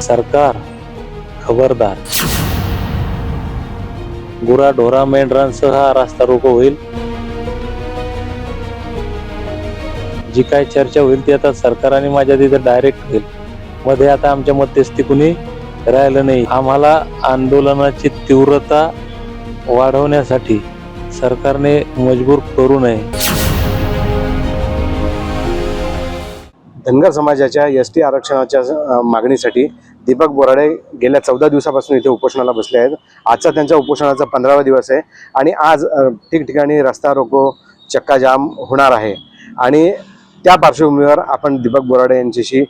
सरकार खबरदार. गुरा ढोरा मेंढरांसह हा रास्ता रोको होईल. जी काय चर्चा होईल ती आता सरकार आणि माझ्या तिथे डायरेक्ट होईल. मध्ये आता आमच्या मध्यस्थी कुणी राहिलं नाही. आम्हाला आंदोलनाची तीव्रता वाढवण्यासाठी सरकारने मजबूर करू नये. धनगर समाजाच्या एस टी आरक्षणाच्या मागणीसाठी दीपक बोराडे गेल्या चौदा दिवसापासून इथे उपोषणाला बसले आहेत. आजचा त्यांच्या उपोषणाचा पंधरावा दिवस आहे आणि आज ठिकठिकाणी रस्ता रोको चक्काजाम होणार आहे. आणि त्या पार्श्वभूमीवर आपण दीपक बोराडे यांच्याशी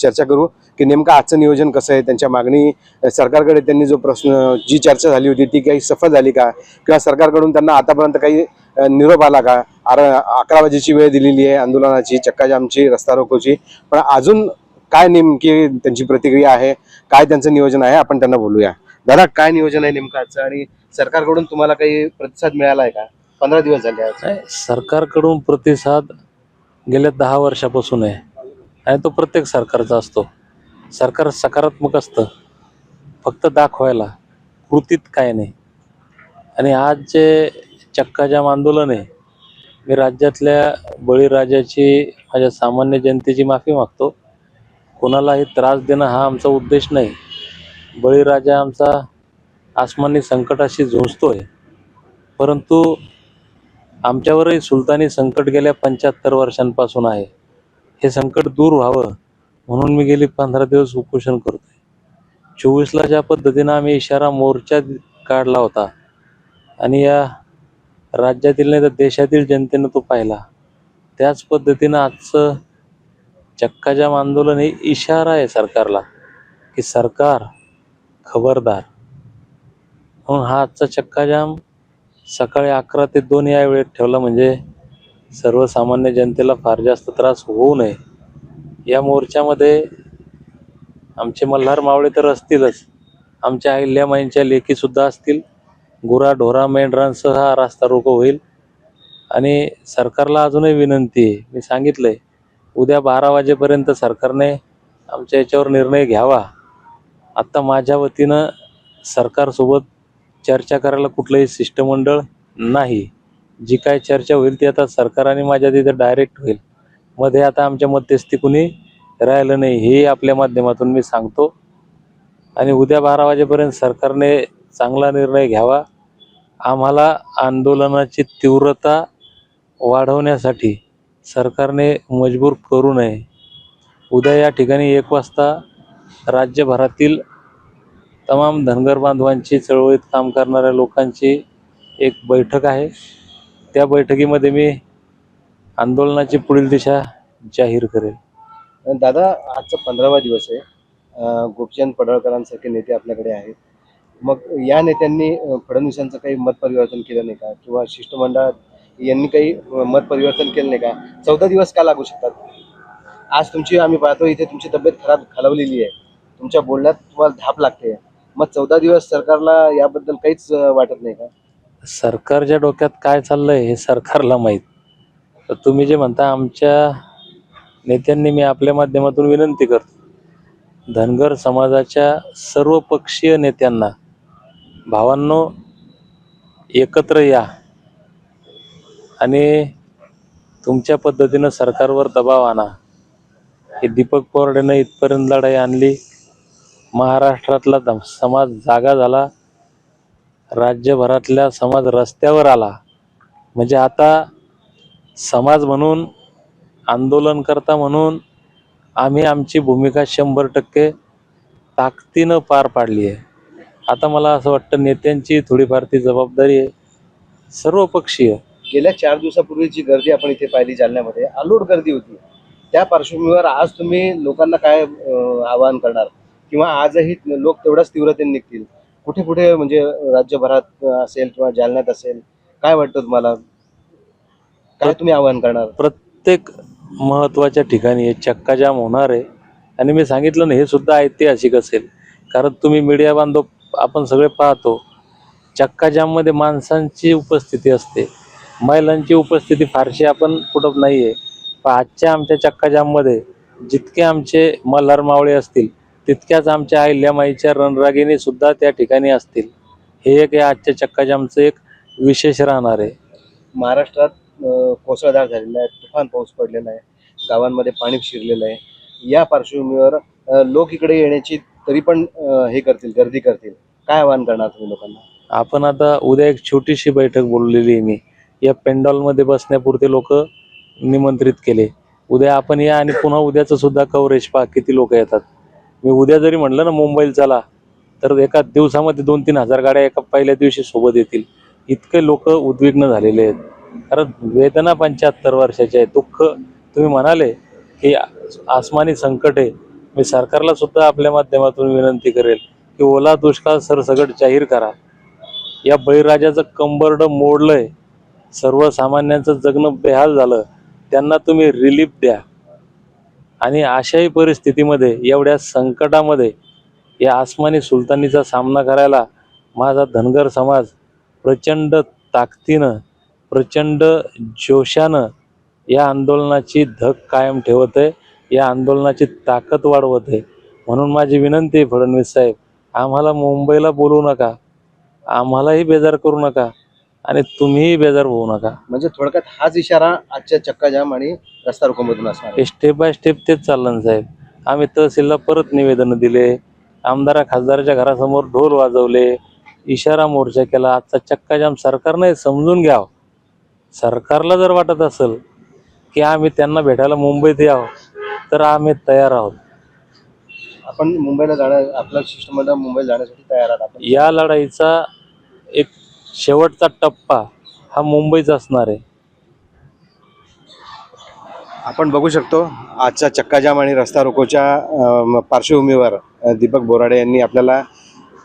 चर्चा करू की नेमकं आजचं नियोजन कसं आहे त्यांच्या मागणी सरकारकडे त्यांनी जो प्रश्न जी चर्चा झाली होती ती काही सफल झाली का? किंवा सरकारकडून त्यांना आतापर्यंत काही निरोप आला का? अर अकरा वाजेची वेळ दिलेली आहे आंदोलनाची चक्काजामची रस्ता रोकोची पण अजून काय नेमकी त्यांची प्रतिक्रिया आहे काय त्यांचं नियोजन आहे आपण त्यांना बोलूया. दादा काय नियोजन आहे नेमकं आजचं? आणि सरकारकडून तुम्हाला काही प्रतिसाद मिळाला आहे का? पंधरा दिवस झाले आज. नाही, सरकारकडून प्रतिसाद गेल्या दहा वर्षापासून आहे. आणि तो प्रत्येक सरकारचा असतो. सरकार सकारात्मक असतं. फक्त दाखवायला कृतीत काय नाही. आणि आज जे चक्काजाम आंदोलन आहे मी राज्यातल्या बळीराजाची माझ्या सामान्य जनतेची माफी मागतो. कोणालाही त्रास देणं हा आमचा उद्देश नाही. बळीराजा आमचा आसमानी संकटाशी झुंजतोय. परंतु आमच्यावरही सुलतानी संकट गेल्या पंच्याहत्तर वर्षांपासून आहे. हे संकट दूर व्हावं म्हणून मी गेली पंधरा दिवस उपोषण करतोय. चोवीसला ज्या पद्धतीनं आम्ही इशारा मोर्चा काढला होता आणि या राज्यातील नाही तर देशातील जनतेनं तो पाहिला. त्याच पद्धतीनं आजचं चक्काजाम आंदोलन हे इशारा आहे सरकारला की सरकार खबरदार. म्हणून हा आजचा चक्काजाम सकाळी अकरा ते दोन या वेळेत ठेवला म्हणजे सर्वसामान्य जनतेला फार जास्त त्रास होऊ नये. या मोर्चामध्ये आमचे मल्हार मावळे तर असतीलच. आमच्या अहिल्यामाईंच्या लेखीसुद्धा असतील. गुरा ढोरा मेंढरांसह हा रास्ता रोको होईल. आणि सरकारला अजूनही विनंती आहे मी सांगितलं आहे उद्या बारा वाजेपर्यंत सरकारने आमच्या याच्यावर निर्णय घ्यावा. आत्ता माझ्या वतीनं सरकारसोबत चर्चा करायला कुठलंही शिष्टमंडळ नाही. जी काय चर्चा होईल ती आता सरकार आणि माझ्या तिथे डायरेक्ट होईल. मध्ये आता आमच्या मध्यस्थी कुणी राहिलं नाही हे आपल्या माध्यमातून मी सांगतो. आणि उद्या बारा वाजेपर्यंत सरकारने चांगला निर्णय घ्यावा. आम्हाला आंदोलनाची तीव्रता वाढवण्यासाठी सरकारने मजबूर करू नये. उद्या या ठिकाणी एक वाजता राज्यभरातील तमाम धनगर बांधवांची चळवळीत काम करणाऱ्या लोकांची एक बैठक आहे. त्या बैठकीमध्ये मी आंदोलनाची पुढील दिशा जाहीर करेल. दादा आजचा पंधरावा दिवस आहे. गोपचंद पडळकरांसारखे नेते आपल्याकडे आहेत. मग या नेत्यांनी फडणवीसांचं काही मत परिवर्तन केलं नाही का? किंवा शिष्टमंडळात यांनी काही मत परिवर्तन केलं नाही का? चौदा दिवस का लागू शकतात? आज तुमची आम्ही पाहतो इथे तुमची तब्येत खराब खालवलेली आहे. तुमच्या बोलण्यात तुम्हाला धाप लागते. मग चौदा दिवस सरकारला याबद्दल काहीच वाटत नाही का? सरकारच्या डोक्यात काय चाललंय हे सरकारला माहीत. तर तुम्ही जे म्हणता आमच्या नेत्यांनी मी आपल्या माध्यमातून विनंती करतो. धनगर समाजाच्या सर्व पक्षीय नेत्यांना भावांनो एकत्र या. आणि तुमच्या पद्धतीनं सरकारवर दबाव आणा. हे दीपक पोरडेनं इथपर्यंत लढाई आणली. महाराष्ट्रातला दम- समाज जागा झाला. राज्यभरातल्या समाज रस्त्यावर आला. म्हणजे आता समाज म्हणून आंदोलनकर्ता म्हणून आम्ही आमची भूमिका शंभर टक्के ताकदीनं पार पाडली आहे. आता मला असं वाटतं नेत्यांची थोडीफार ती जबाबदारी आहे. सर्वपक्षीय गेल्या चार दिवसापूर्वीची गर्दी आपण इथे पाहिली जालन्यामध्ये. अलोट गर्दी होती. त्या पार्श्वभूमीवर आज तुम्ही लोकांना काय आवाहन करणार? किंवा आजही लोक तेवढ्याच तीव्रतेने निघतील? कुठे कुठे म्हणजे राज्यभरात असेल किंवा जालन्यात असेल? काय वाटतं तुम्हाला? काय तुम्ही आवाहन करणार? प्रत्येक महत्त्वाच्या ठिकाणी हे चक्काजाम होणार आहे. आणि मी सांगितलं ना हे सुद्धा ऐतिहासिक असेल. कारण तुम्ही मीडिया बांधव आपण सगळे पाहतो चक्काजाममध्ये माणसांची उपस्थिती असते. महिलांची उपस्थिती फारशी आपण कुठं नाही आहे पण आजच्या आमच्या चक्काजाममध्ये जितके आमचे मल्हार मावळे असतील तितक्याच आमच्या अहिल्यामाईच्या रणरागिणी सुद्धा त्या ठिकाणी असतील. हे एक या आजच्या चक्काजामचं एक विशेष राहणार आहे. महाराष्ट्रात कोसळधार झालेला आहे तुफान पाऊस पडलेला आहे गावांमध्ये पाणी शिरलेलं आहे. या पार्श्वभूमीवर लोक इकडे येण्याची तरी पण हे करतील गर्दी करतील. काय आवाहन करणार तुम्ही लोकांना? आपण आता उद्या एक छोटीशी बैठक बोललेली आहे मी. या पेंडॉलमध्ये बसण्यापुरते लोक निमंत्रित केले. उद्या आपण या आणि पुन्हा उद्याचं सुद्धा कव्हरेज पहा किती लोक येतात. मी उद्या जरी म्हटलं ना मुंबईला चला तर एका दिवसामध्ये दोन तीन हजार गाड्या एका पहिल्या दिवशी सोबत येतील. इतके लोक उद्विग्न झालेले आहेत. कारण वेदना पंच्याहत्तर वर्षाचे आहे. दुःख तुम्ही म्हणाले की आसमानी संकट आहे. मी सरकारला सुद्धा आपल्या माध्यमातून विनंती करेल. की ओला दुष्काळ सरसगट जाहीर करा. या बळीराजाचं कंबरड मोडलंय. सर्वसामान्यांचं जगणं बेहाल झालं. त्यांना तुम्ही रिलीफ द्या. आणि अशाही परिस्थितीमध्ये एवढ्या संकटामध्ये या आसमानी सुलतानीचा सामना करायला माझा धनगर समाज प्रचंड ताकदीनं प्रचंड जोशानं या आंदोलनाची धक कायम ठेवत आहे या आंदोलनाची ताकद वाढवत आहे म्हणून माझी विनंती आहे फडणवीस साहेब आम्हाला मुंबईला बोलवू नका. आम्हालाही बेजार करू नका. आणि तुम्हीही बेजार होऊ नका. म्हणजे थोडक्यात हाच इशारा आजच्या चक्काजाम आणि रस्ता रोकोमधून असणार स्टेप बाय स्टेप तेच चाललं ना साहेब. आम्ही तहसीलला परत निवेदन दिले. आमदारा खासदाराच्या घरासमोर ढोल वाजवले. इशारा मोर्चा केला. आजचा चक्काजाम सरकारने समजून घ्यावं. सरकारला जर वाटत असेल की आम्ही त्यांना भेटायला मुंबईत यावं तर आम्ही तयार आहोत. आपण मुंबईला जाण्या आपल्या शिष्टमंडळ मुंबईला जाण्यासाठी तयार आहात आपण? या लढाईचा एक शेवटचा टप्पा हा मुंबईचा असणार आहे. आपण बघू शकतो आजच्या चक्काजाम आणि रस्ता रोकोच्या अम, पार्श्वभूमीवर अ, दीपक बोराडे यांनी आपल्याला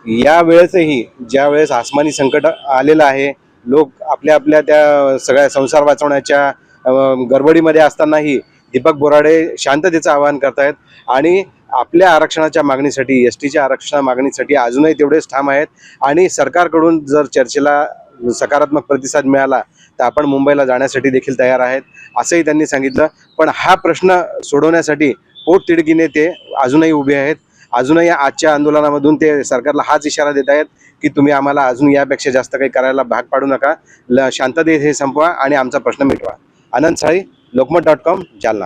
या वेळेसही ज्या वेळेस आसमानी संकट आलेलं आहे लोक आपल्या आपल्या त्या सगळ्या संसार वाचवण्याच्या अ, गडबडीमध्ये असतानाही दीपक बोराडे शांततेचं आवाहन करतायत. आणि आपल्या आरक्षणाच्या मागणीसाठी एस टीच्या आरक्षण मागणीसाठी अजूनही तेवढेच ठाम आहेत. आणि सरकारकडून जर चर्चेला सकारात्मक प्रतिसाद मिळाला तर आपण मुंबईला जाण्यासाठी देखील तयार आहेत असंही त्यांनी सांगितलं. पण हा प्रश्न सोडवण्यासाठी पोटतिडकीने ते अजूनही उभे आहेत. अजूनही आजच्या आंदोलनामधून ते सरकारला हाच इशारा देत आहेत की तुम्ही आम्हाला अजून यापेक्षा जास्त काही करायला भाग पाडू नका. ल शांततेत हे संपवा आणि आमचा प्रश्न मिटवा. Anand Sali Lokmat dot com Jalna.